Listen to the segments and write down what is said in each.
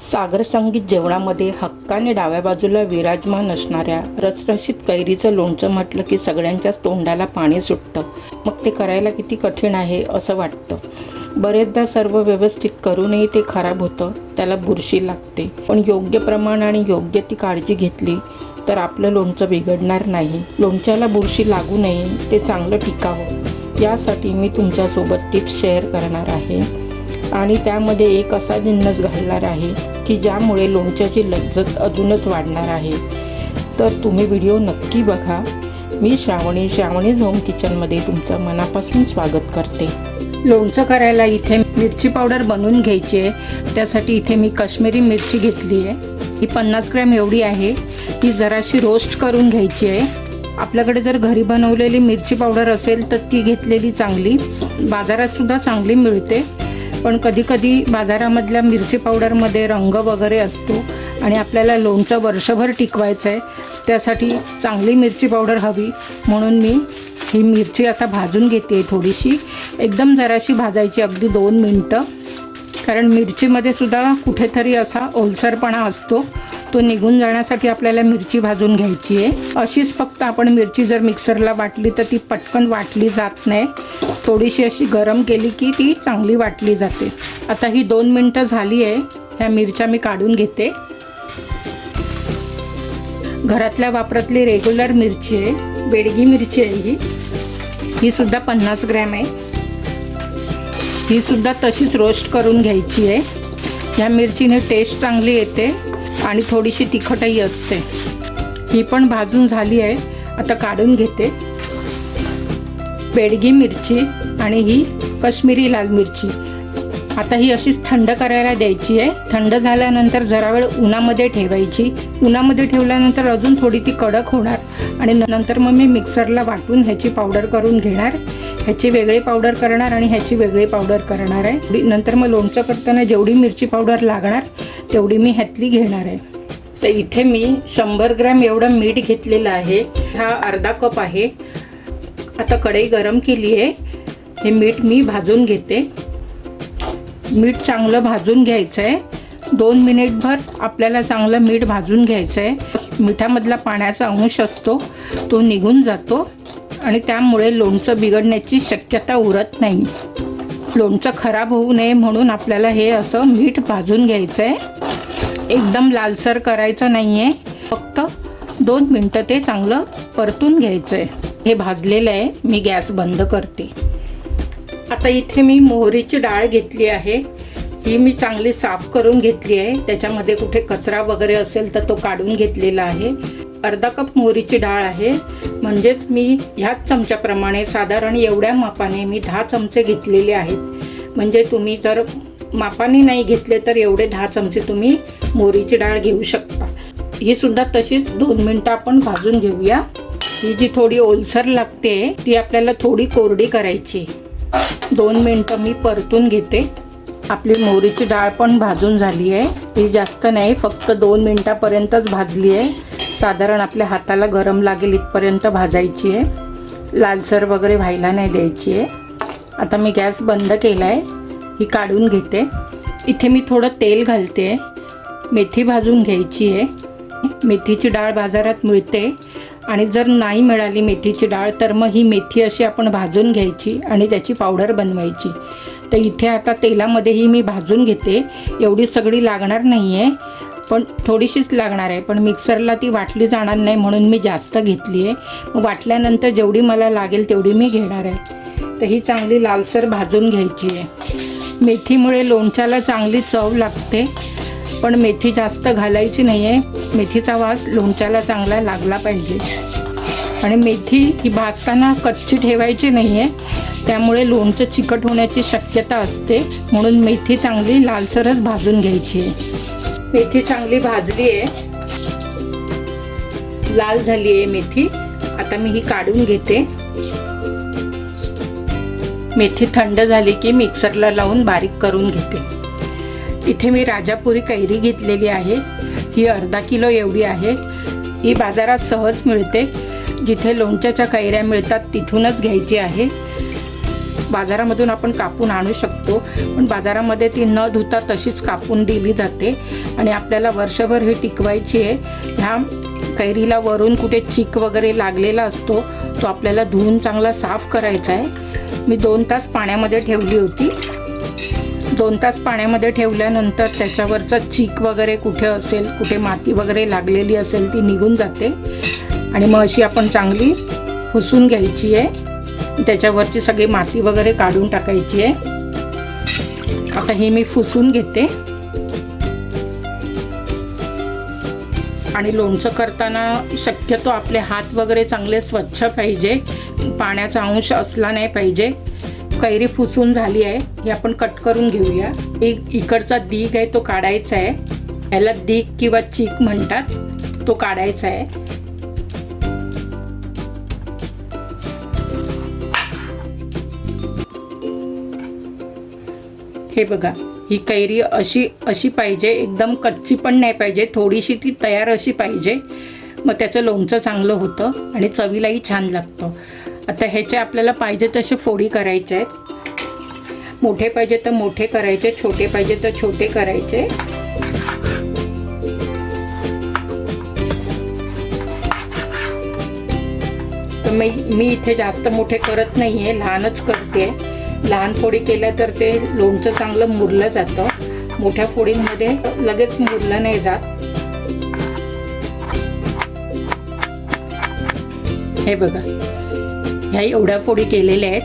सागर संगीत जेवणामध्ये हक्काने डाव्या बाजूला विराजमान असणाऱ्या रसरशीत कैरीचं लोणचं म्हटलं की सगळ्यांच्याच तोंडाला पाणी सुटतं. मग ते करायला किती कठीण आहे असं वाटतं. बरेचदा सर्व व्यवस्थित करूनही ते खराब होतं त्याला बुरशी लागते. पण योग्य प्रमाण आणि योग्य ती काळजी घेतली तर आपलं लोणचं बिघडणार नाही. लोणच्याला बुरशी लागू नये ते चांगलं टिकावं. यासाठी मी तुमच्यासोबत टिप्स शेअर करणार आहे. आणि त्यामध्ये एक असा जिन्नस घालणार आहे की ज्यामुळे लोणच्याची लज्जत अजूनच वाढणार आहे. तर तुम्ही व्हिडिओ नक्की बघा. मी श्रावणी श्रावणीज होम किचनमध्ये तुमचं मनापासून स्वागत करते. लोणचं करायला इथे मिरची पावडर बनवून घ्यायची आहे. त्यासाठी इथे मी काश्मीरी मिरची घेतली आहे. ही पन्नास ग्रॅम एवढी आहे. ती जराशी रोस्ट करून घ्यायची आहे. आपल्याकडे जर घरी बनवलेली मिरची पावडर असेल तर ती घेतलेली चांगली. बाजारात सुद्धा चांगली मिळते. पण कधीकधी बाजारामधल्या मिरची पावडरमध्ये रंग वगैरे असतो आणि आपल्याला लोणचं वर्षभर टिकवायचं आहे त्यासाठी चांगली मिरची पावडर हवी. म्हणून मी ही मिरची आता भाजून घेते थोडीशी. एकदम जराशी भाजायची अगदी दोन मिनटं. कारण मिरचीमध्ये सुद्धा कुठेतरी असा ओलसरपणा असतो. तो निघून जाण्यासाठी आपल्याला मिरची भाजून घ्यायची आहे. अशीच फक्त आपण मिरची जर मिक्सरला वाटली तर ती पटकन वाटली जात नाही. थोडीशी अशी गरम केली की ती चांगली वाटली जाते. आता ही दोन मिनटं झाली आहे. ह्या मिरच्या मी काढून घेते. घरातल्या वापरातली रेग्युलर मिरची आहे. बेडगी मिरची आहे ही. ही सुद्धा पन्नास ग्रॅम आहे. ही सुद्धा तशीच रोस्ट करून घ्यायची आहे. ह्या मिरचीने टेस्ट चांगली येते आणि थोडीशी तिखटही असते. ही पण भाजून झाली आहे. आता काढून घेते. बेडगी मिरची आणि ही कश्मीरी लाल मिरची. आता ही अशीच थंड करायला द्यायची आहे. थंड झाल्यानंतर जरा वेळ उन्हामध्ये ठेवायची. उन्हामध्ये ठेवल्यानंतर अजून थोडी ती कडक होणार आणि नंतर मग मी मिक्सरला वाटून ह्याची पावडर करून घेणार. ह्याची वेगळी पावडर करणार आणि ह्याची वेगळी पावडर करणार आहे. नंतर मग लोणचं करताना जेवढी मिरची पावडर लागणार तेवढी मी ह्यातली घेणार आहे. तर इथे मी शंभर ग्रॅम एवढं मीठ घेतलेलं आहे. हा अर्धा कप आहे. आता कढई गरम केली आहे. हे मीठ मी भाजून घेते. मीठ चांगलं भाजून घ्यायचं आहे दोन मिनिटभर आपल्याला चांगलं मीठ भाजून घ्यायचं आहे मिठामधला पाण्याचा अंश असतो तो निघून जातो आणि त्यामुळे लोणचं बिघडण्याची शक्यता उरत नाही. लोणचं खराब होऊ नये म्हणून आपल्याला हे असं मीठ भाजून घ्यायचं आहे एकदम लालसर करायचं नाही आहे फक्त दोन मिनटं ते चांगलं परतून घ्यायचं आहे हे भाजलेलं आहे मी गॅस बंद करते. आता इथे मी मोहरीची डाळ घेतली आहे. ही मी चांगली साफ करून घेतली आहे. त्याच्यामध्ये कुठे कचरा वगैरे असेल तर तो काढून घेतलेला आहे. अर्धा कप मोहरीची डाळ आहे. म्हणजेच मी ह्याच चमच्याप्रमाणे साधारण एवढ्या मापाने मी दहा चमचे घेतलेले आहेत. म्हणजे तुम्ही जर मापाने नाही घेतले तर एवढे दहा चमचे तुम्ही मोहरीची डाळ घेऊ शकता. ही सुद्धा तशीच दोन मिनटं आपण भाजून घेऊया. ही जी थोडी ओलसर लागते ती आपल्याला थोडी कोरडी करायची. दोन मिनटं मी परतून घेते. आपली मोहरीची डाळ पण भाजून झाली आहे. ही जास्त नाही फक्त दोन मिनटापर्यंतच भाजली आहे. साधारण आपल्या हाताला गरम लागेल इथपर्यंत भाजायची आहे. लालसर वगैरे व्हायला नाही द्यायची आहे. आता मी गॅस बंद केला आहे ही काढून घेते. इथे मी थोडं तेल घालते. मेथी भाजून घ्यायची आहे. मेथीची डाळ बाजारात मिळते. आणि जर नाही मिळाली मेथीची डाळ तर मग ही मेथी अशी आपण भाजून घ्यायची आणि त्याची पावडर बनवायची. तर इथे आता तेलामध्येही मी भाजून घेते. एवढी सगळी लागणार नाही आहे पण थोडीशीच लागणार आहे. पण मिक्सरला ती वाटली जाणार नाही म्हणून मी जास्त घेतली आहे वाटल्यानंतर जेवढी मला लागेल तेवढी मी घेणार आहे. तर ही चांगली लालसर भाजून घ्यायची आहे. मेथीमुळे लोणच्याला चांगली चव लागते. पण मेथी जास्त घालायची नाही आहे मेथीचा वास लोणच्याला चांगला लागला पाहिजे. आणि मेथी ही भाजताना कच्ची ठेवायची नाही आहे त्यामुळे लोणचं चिकट होण्याची शक्यता असते. म्हणून मेथी चांगली लालसरच भाजून घ्यायची. आहे मेथी चांगली भाजली आहे लाल झाली आहे मेथी. आता मी ही काढून घेते. मेथी थंड झाली की मिक्सरला लावून बारीक करून घेते. इथे मी राजापुरी कैरी घेतलेली आहे. ही अर्धा किलो एवढी आहे. ही बाजारात सहज मिळते. जिथे लोणच्याच्या कैऱ्या मिळतात तिथूनच घ्यायची आहे. बाजारामधून आपण कापून आणू शकतो. पण बाजारामध्ये ती न धुता तशीच कापून दिली जाते. आणि आपल्याला वर्षभर ही टिकवायची आहे. ह्या कैरीला वरून कुठे चीक वगैरे लागलेला असतो तो आपल्याला धुवून चांगला साफ करायचा आहे. मी दोन तास पाण्यामध्ये ठेवली होती. दोन तास पाण्यामध्ये ठेवल्यानंतर त्याच्यावरचं चीक वगैरे कुठे असेल कुठे माती वगैरे लागलेली असेल ती निघून जाते. आणि मग अशी आपण चांगली पुसून घ्यायची आहे. त्याच्यावरची सगळी माती वगैरे काढून टाकायची आहे. आता हे मी फुसून घेते. आणि लोणचं करताना शक्यतो आपले हात वगैरे चांगले स्वच्छ पाहिजे. पाण्याचा अंश असला नाही पाहिजे. कैरी फुसून झाली आहे. ही आपण कट करून घेऊया. एक इकडचा दीग आहे तो काढायचा आहे. याला दीग किंवा चीक म्हणतात. तो काढायचा आहे. हे बघा ही कैरी अशी अशी पाहिजे. एकदम कच्ची पण नाही पाहिजे. थोडीशी ती तयार अशी पाहिजे. मग त्याचं लोणचं चांगलं होतं आणि चवीलाही छान लागतं. आता ह्याचे आपल्याला पाहिजे तसे फोडी करायचे आहेत. मोठे पाहिजे तर मोठे करायचे छोटे पाहिजे तर छोटे करायचे. तर मी मी इथे जास्त मोठे करत नाही आहे लहानच करते. लहान फोडी केल्या तर ते लोणचं चांगलं मुरलं जातं. मोठ्या फोडींमध्ये लगेच मुरलं नाही जात. हे बघा. ह्या एवढ्या फोडी केलेल्या आहेत.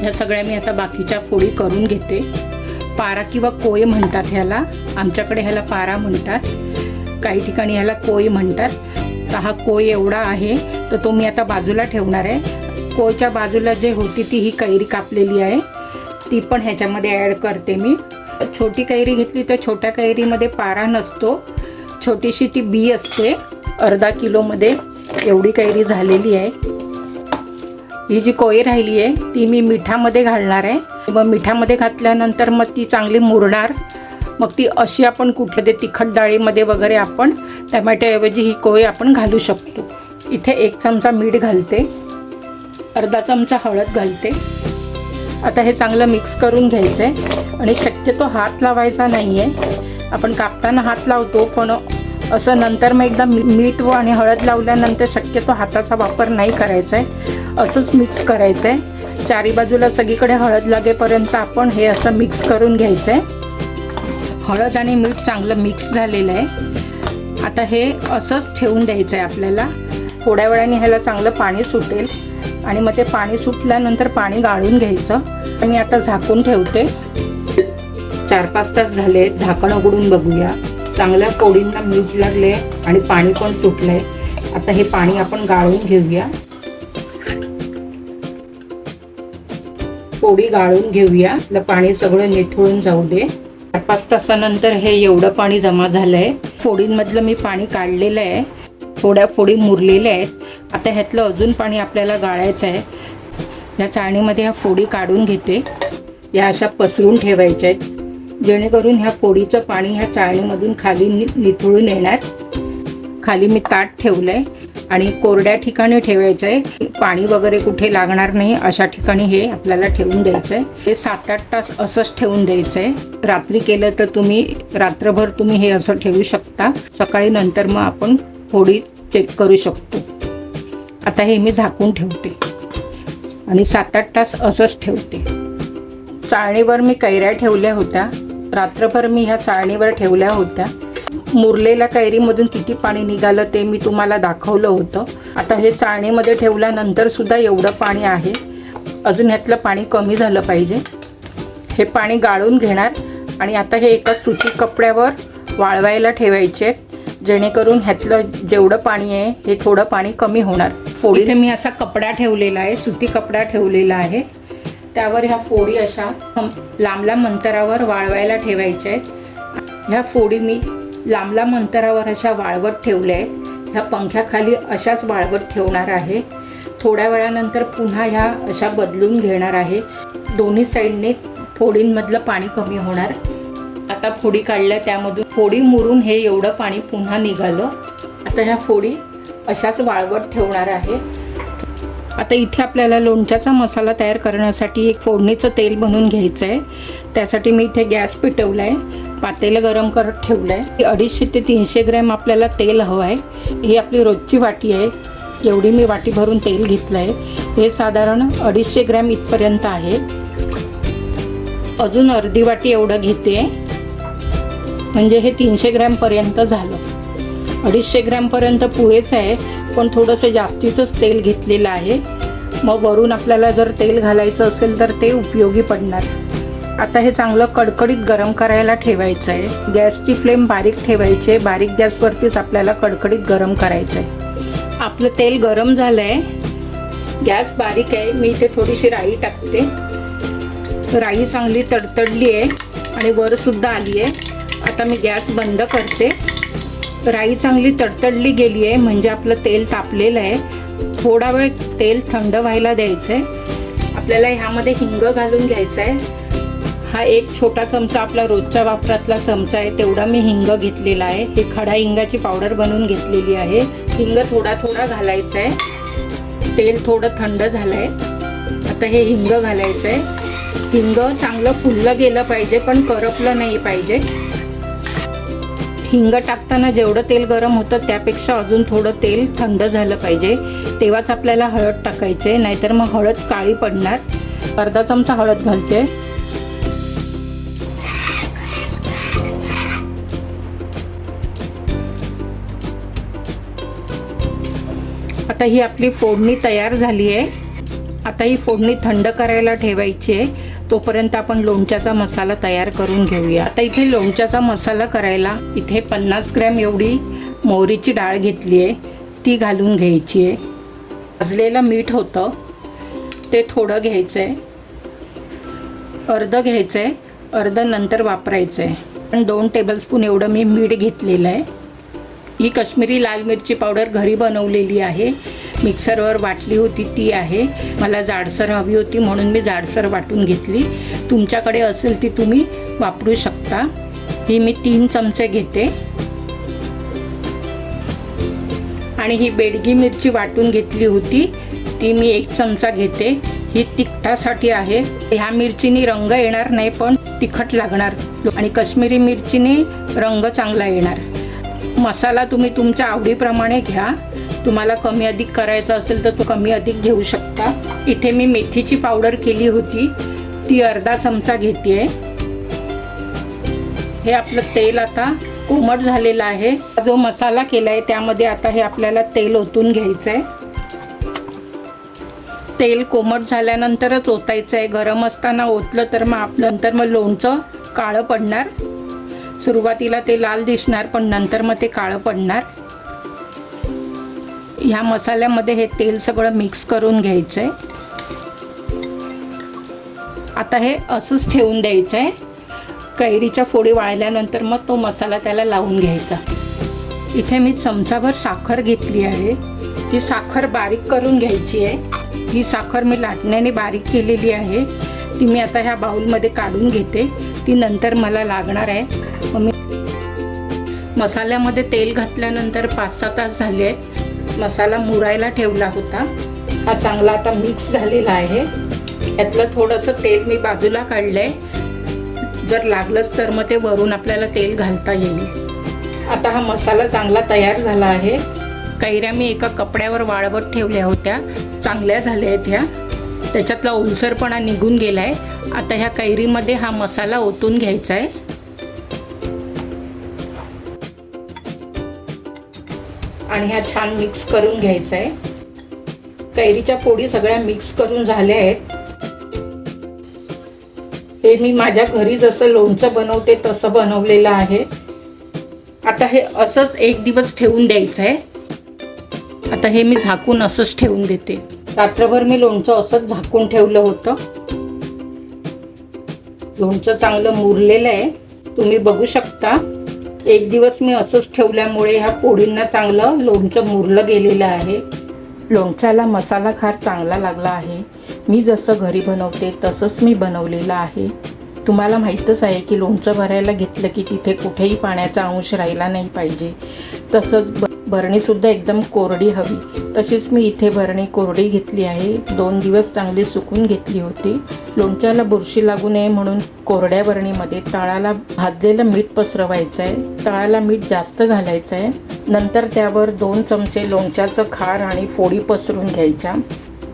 ह्या सगळ्या मी आता बाकीच्या फोडी करून घेते. पारा किंवा कोय म्हणतात ह्याला. आमच्याकडे ह्याला पारा म्हणतात. काही ठिकाणी ह्याला कोय म्हणतात. तर हा कोय एवढा आहे तर तो मी आता बाजूला ठेवणार आहे. कोयच्या बाजूला जे होती ती ही कैरी कापलेली आहे. ती पण ह्याच्यामध्ये ॲड करते मी. छोटी कैरी घेतली तर छोट्या कैरीमध्ये पारा नसतो. छोटीशी ती बी असते. अर्धा किलोमध्ये एवढी कैरी झालेली आहे. ही जी कोय राहिली आहे ती मी मिठामध्ये घालणार आहे. मग मिठामध्ये घातल्यानंतर मग ती चांगली मुरणार. मग ती अशी आपण कुठे तिखट डाळीमध्ये वगैरे आपण टमॅटोऐवजी ही कोय आपण घालू शकतो. इथे एक चमचा मीठ घालते. अर्धा चमचा हळद घालते. आता हे चांगलं मिक्स करून घ्यायचं आहे आणि शक्यतो हात लावायचा नाही आहे आपण कापताना हात लावतो पण असं नंतर मग एकदा मी- मीठ व आणि हळद लावल्यानंतर शक्यतो हाताचा वापर नाही करायचा आहे असंच मिक्स करायचं आहे चारी बाजूला सगळीकडे हळद लागेपर्यंत आपण हे असं मिक्स करून घ्यायचं आहे हळद आणि मीठ चांगलं मिक्स झालेलं आहे आता हे असंच ठेवून द्यायचं आहे आपल्याला. थोड्या वेळाने ह्याला चांगलं पाणी सुटेल. आणि मग ते पाणी सुटल्यानंतर पाणी गाळून घ्यायचं. तर मी आता झाकून ठेवते. चार पाच तास झाले. झाकण उघडून बघूया. चांगल्या फोडींना मीठ लागले आणि पाणी पण सुटलंय आता हे पाणी आपण गाळून घेऊया. फोडी गाळून घेऊया. आपलं पाणी सगळं निथळून जाऊ दे. चार पाच तासानंतर हे एवढं पाणी जमा झालंय. फोडींमधलं मी पाणी काढलेलं आहे. थोड्या फोडी मुरलेल्या आहेत. आता ह्यातलं अजून पाणी आपल्याला गाळायचं आहे. या चाळणीमध्ये ह्या फोडी काढून घेते. या अशा पसरून ठेवायच्या आहेत. जेणेकरून ह्या पोळीचं पाणी ह्या चाळणीमधून खाली नि निथळून येणार. खाली मी ताट ठेवलंय आणि कोरड्या ठिकाणी ठेवायचं आहे पाणी वगैरे कुठे लागणार नाही अशा ठिकाणी हे आपल्याला ठेवून द्यायचं आहे हे सात आठ तास असंच ठेवून द्यायचं आहे रात्री केलं तर तुम्ही रात्रभर तुम्ही हे असं ठेवू शकता. सकाळी नंतर मग आपण फोडी चेक करू शकतो. आता हे मी झाकून ठेवते. आणि सात आठ तास असंच ठेवते. चाळणीवर मी कैऱ्या ठेवल्या होत्या. रात्रभर मी ह्या चाळणीवर ठेवल्या होत्या. मुरलेल्या कैरीमधून किती पाणी निघालं ते मी तुम्हाला दाखवलं होतं. आता हे चाळणीमध्ये ठेवल्यानंतर सुद्धा एवढं पाणी आहे. अजून ह्यातलं पाणी कमी झालं पाहिजे. हे पाणी गाळून घेणार आणि आता हे एका सुती कपड्यावर वाळवायला ठेवायचे जेणेकरून ह्यातलं जेवढं पाणी आहे हे थोडं पाणी कमी होणार. फोडी मी असा कपडा ठेवलेला आहे सुती कपडा ठेवलेला आहे. त्यावर ह्या फोडी अशा लांब लांब अंतरावर वाळवायला ठेवायच्या आहेत. ह्या फोडी मी लांब लांब अंतरावर अशा वाळवत ठेवल्या आहेत. ह्या पंख्याखाली अशाच वाळवत ठेवणार आहे. थोड्या वेळानंतर पुन्हा ह्या अशा बदलून घेणार आहे. दोन्ही साईडने फोडींमधलं पाणी कमी होणार. आता फोडी काढल्या त्यामधून फोडी मुरून हे एवढं पाणी पुन्हा निघालं. आता ह्या फोडी अशाच वाळवत ठेवणार आहे. आता इथे आपल्याला लोणच्याचा मसाला तयार करण्यासाठी एक फोडणीचं तेल बनवून घ्यायचं आहे त्यासाठी मी इथे गॅस पेटवला आहे पातेलं गरम करत ठेवलं आहे अडीचशे ते तीनशे ग्रॅम आपल्याला तेल हवं आहे ही आपली रोजची वाटी आहे. एवढी मी वाटी भरून तेल घेतलं आहे हे साधारण अडीचशे ग्रॅम इथपर्यंत आहे. अजून अर्धी वाटी एवढं घेते. म्हणजे हे तीनशे ग्रॅमपर्यंत झालं. अडीचशे ग्रॅमपर्यंत पुरेच आहे. पण थोडंसं जास्तीचंच तेल घेतलेलं आहे. मग वरून आपल्याला जर तेल घालायचं असेल तर ते उपयोगी पडणार. आता हे चांगलं कडकडीत गरम करायला ठेवायचं आहे गॅसची फ्लेम बारीक ठेवायची आहे. बारीक गॅसवरतीच आपल्याला कडकडीत गरम करायचं आहे आपलं तेल गरम झालं आहे गॅस बारीक आहे. मी इथे थोडीशी राई टाकते. राई चांगली तडतडली आहे आणि वरसुद्धा आली आहे आता मी गॅस बंद करते. राई चांगली तडतडली गेली आहे म्हणजे आपलं तेल तापलेलं आहे. थोडा वेळ तेल थंड व्हायला द्यायचं आहे आपल्याला ह्यामध्ये हिंग घालून घ्यायचं आहे हा एक छोटा चमचा आपला रोजच्या वापरातला चमचा आहे तेवढा मी हिंग घेतलेला आहे. ही खडा हिंगाची पावडर बनवून घेतलेली आहे. हिंग थोडा थोडा घालायचा आहे तेल थोडं थंड झालं आहे आता हे हिंग घालायचं आहे हिंग चांगलं फुललं गेलं पाहिजे पण करपलं नाही पाहिजे. हिंग टाकताना जेवढं तेल गरम होतं त्यापेक्षा अजून थोडं तेल थंड झालं पाहिजे. तेव्हाच आपल्याला हळद टाकायचे नाहीतर मग हळद काळी पडणार. अर्धा चमचा हळद घालते. आता ही आपली फोडणी तयार झाली आहे. आता ही फोडणी थंड करायला ठेवायची आहे. तोपर्यंत आपण लोणच्याचा मसाला तयार करून घेऊया. आता इथे लोणच्याचा मसाला करायला इथे पन्नास ग्रॅम एवढी मोहरीची डाळ घेतली आहे. ती घालून घ्यायची आहे. भाजलेलं मीठ होतं. ते थोडं घ्यायचं आहे अर्ध घ्यायचं आहे अर्ध नंतर वापरायचं आहे पण दोन टेबलस्पून एवढं मी मीठ घेतलेलं आहे. ही कश्मीरी लाल मिरची पावडर घरी बनवलेली आहे. मिक्सरवर वाटली होती ती आहे. मला जाडसर हवी होती म्हणून मी जाडसर वाटून घेतली. तुमच्याकडे असेल ती तुम्ही वापरू शकता. ही मी तीन चमचे घेते. आणि ही बेडगी मिरची वाटून घेतली होती. ती मी एक चमचा घेते. ही तिखटासाठी आहे. ह्या मिरचीनी रंग येणार नाही पण तिखट लागणार. आणि कश्मीरी मिरचीने रंग चांगला येणार. मसाला तुम्ही तुमच्या आवडीप्रमाणे घ्या. तुम्हाला कमी अधिक करायचं असेल तर तो कमी अधिक घेऊ शकता. इथे मी मेथीची पावडर केली होती. ती अर्धा चमचा घेते हे आपलं तेल आता कोमट झालेलं आहे. जो मसाला केला आहे त्यामध्ये आता हे आपल्याला तेल ओतून घ्यायचं आहे तेल कोमट झाल्यानंतरच ओतायचं आहे गरम असताना ओतलं तर मग आप नंतर मग लोणचं काळं पडणार. सुरुवातीला ते लाल दिसणार पण नंतर मग ते काळं पडणार. ह्या मसाल्यामध्ये हे तेल सगळं मिक्स करून घ्यायचं आहे आता हे असंच ठेवून द्यायचं आहे कैरीच्या फोडी वाळल्यानंतर मग तो मसाला त्याला लावून घ्यायचा. इथे मी चमचाभर साखर घेतली आहे. ही साखर बारीक करून घ्यायची आहे. ही साखर मी लाटण्याने बारीक केलेली आहे. ती मी आता ह्या बाऊलमध्ये काढून घेते. ती नंतर मला लागणार आहे. मग मी मसाल्यामध्ये तेल घातल्यानंतर पाच सहा तास झाले आहेत. मसाला मुरायला ठेवला होता. हा चांगला आता मिक्स झालेला आहे. यातलं थोडंसं तेल मी बाजूला काढलं आहे जर लागलंच तर मग ते वरून आपल्याला तेल घालता येईल. आता हा मसाला चांगला तयार झाला आहे. कैऱ्या मी एका कपड्यावर वाळवत ठेवल्या होत्या. चांगल्या झाल्या आहेत ह्या. त्याच्यातला ओलसरपणा निघून गेला आहे आता ह्या कैरीमध्ये हा मसाला ओतून घ्यायचा आहे आणि ह्या छान मिक्स करून घ्यायचा आहे कैरीच्या पोळी सगळ्या मिक्स करून झाल्या आहेत. हे मी माझ्या घरी जसं लोणचं बनवते तसं बनवलेलं आहे. आता हे असंच एक दिवस ठेवून द्यायचं आहे आता हे मी झाकून असंच ठेवून देते. रात्रभर मी लोणचं असंच झाकून ठेवलं होतं. लोणचं चांगलं मुरलेलं आहे. तुम्ही बघू शकता. एक दिवस मी असंच ठेवल्यामुळे ह्या पोळींना चांगलं लोणचं मुरलं गेलेलं आहे. लोणच्याला मसाला खार चांगला लागला आहे. मी जसं घरी बनवते तसंच मी बनवलेलं आहे. तुम्हाला माहीतच आहे की लोणचं भरायला घेतलं की तिथे कुठेही पाण्याचा अंश राहिला नाही पाहिजे. तसंच ब भरणीसुद्धा एकदम कोरडी हवी. तशीच मी इथे भरणी कोरडी घेतली आहे. दोन दिवस चांगली सुकून घेतली होती. लोणच्याला बुरशी लागू नये म्हणून कोरड्या भरणीमध्ये तळाला भाजलेलं मीठ पसरवायचं आहे तळाला मीठ जास्त घालायचं आहे नंतर त्यावर दोन चमचे लोणच्याचं खार आणि फोडी पसरून घ्यायच्या.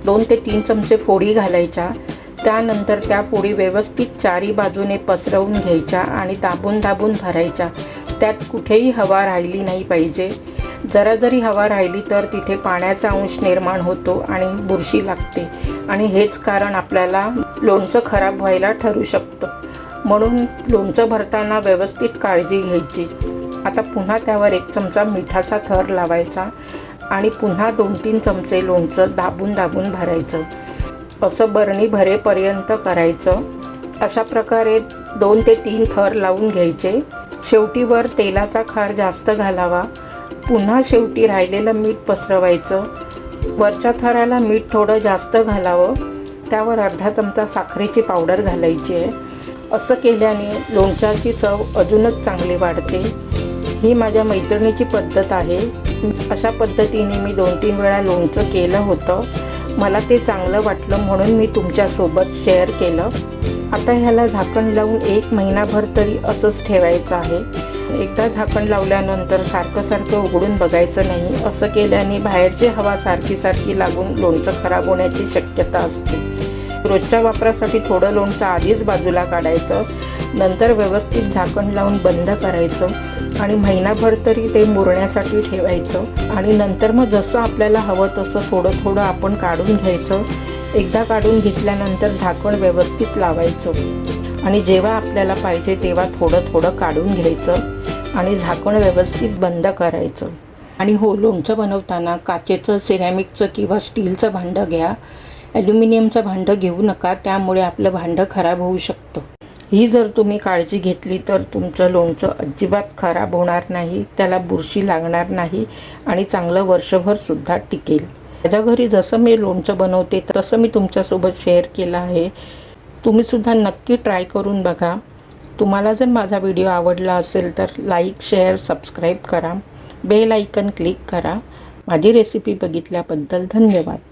दोन ते तीन चमचे फोडी घालायच्या. त्यानंतर त्या फोडी व्यवस्थित चारी बाजूने पसरवून घ्यायच्या आणि दाबून दाबून भरायच्या. त्यात कुठेही हवा राहिली नाही पाहिजे. जरा जरी हवा राहिली तर तिथे पाण्याचा अंश निर्माण होतो आणि बुरशी लागते. आणि हेच कारण आपल्याला लोणचं खराब व्हायला ठरू शकतं. म्हणून लोणचं भरताना व्यवस्थित काळजी घ्यायची. आता पुन्हा त्यावर एक चमचा मिठाचा थर लावायचा आणि पुन्हा दोन तीन चमचे लोणचं दाबून दाबून भरायचं. असं बरणी भरेपर्यंत करायचं. अशा प्रकारे दोन ते तीन थर लावून घ्यायचे. शेवटीवर तेलाचा खार जास्त घालावा. पुन्हा शेवटी राहिलेलं मीठ पसरवायचं. वरच्या थराला मीठ थोडं जास्त घालावं. त्यावर अर्धा चमचा साखरेची पावडर घालायची आहे. असं केल्याने लोणच्याची चव अजूनच चांगली वाढते. ही माझ्या मैत्रिणीची पद्धत आहे. अशा पद्धतीने मी दोन तीन वेळा लोणचं केलं होतं. मला ते चांगलं वाटलं म्हणून मी तुमच्यासोबत शेअर केलं. आता ह्याला झाकण लावून एक महिनाभर तरी असंच ठेवायचं आहे. एकदा झाकण लावल्यानंतर सारखं सारखं उघडून बघायचं नाही. असं केल्याने बाहेरची हवा सारखी सारखी लागून लोणचं खराब होण्याची शक्यता असते. रोजच्या वापरासाठी थोडं लोणचं आधीच बाजूला काढायचं नंतर व्यवस्थित झाकण लावून बंद करायचं आणि महिनाभर तरी ते मुरण्यासाठी ठेवायचं आणि नंतर मग जसं आपल्याला हवं तसं थोडं थोडं आपण काढून घ्यायचं. एकदा काढून घेतल्यानंतर झाकण व्यवस्थित लावायचं आणि जेव्हा आपल्याला पाहिजे तेव्हा थोडं थोडं काढून घ्यायचं. आणि झाकण व्यवस्थित बंद करायचं. आणि हो लोणचं बनवताना काचेचं सिरॅमिकचं किंवा स्टीलचं भांडं घ्या. ॲल्युमिनियमचं भांडं घेऊ नका त्यामुळे आपलं भांडं खराब होऊ शकतं. ही जर तुम्ही काळजी घेतली तर तुमचं लोणचं अजिबात खराब होणार नाही त्याला बुरशी लागणार नाही आणि चांगलं वर्षभरसुद्धा टिकेल. माझ्या घरी जसं मी लोणचं बनवते तसं मी तुमच्यासोबत शेअर केलं आहे. तुम्हीसुद्धा नक्की ट्राय करून बघा. तुम्हाला जर माझा व्हिडिओ आवडला असेल तर लाईक शेअर सबस्क्राईब करा. बेल आयकन क्लिक करा. माझी रेसिपी बघितल्याबद्दल धन्यवाद.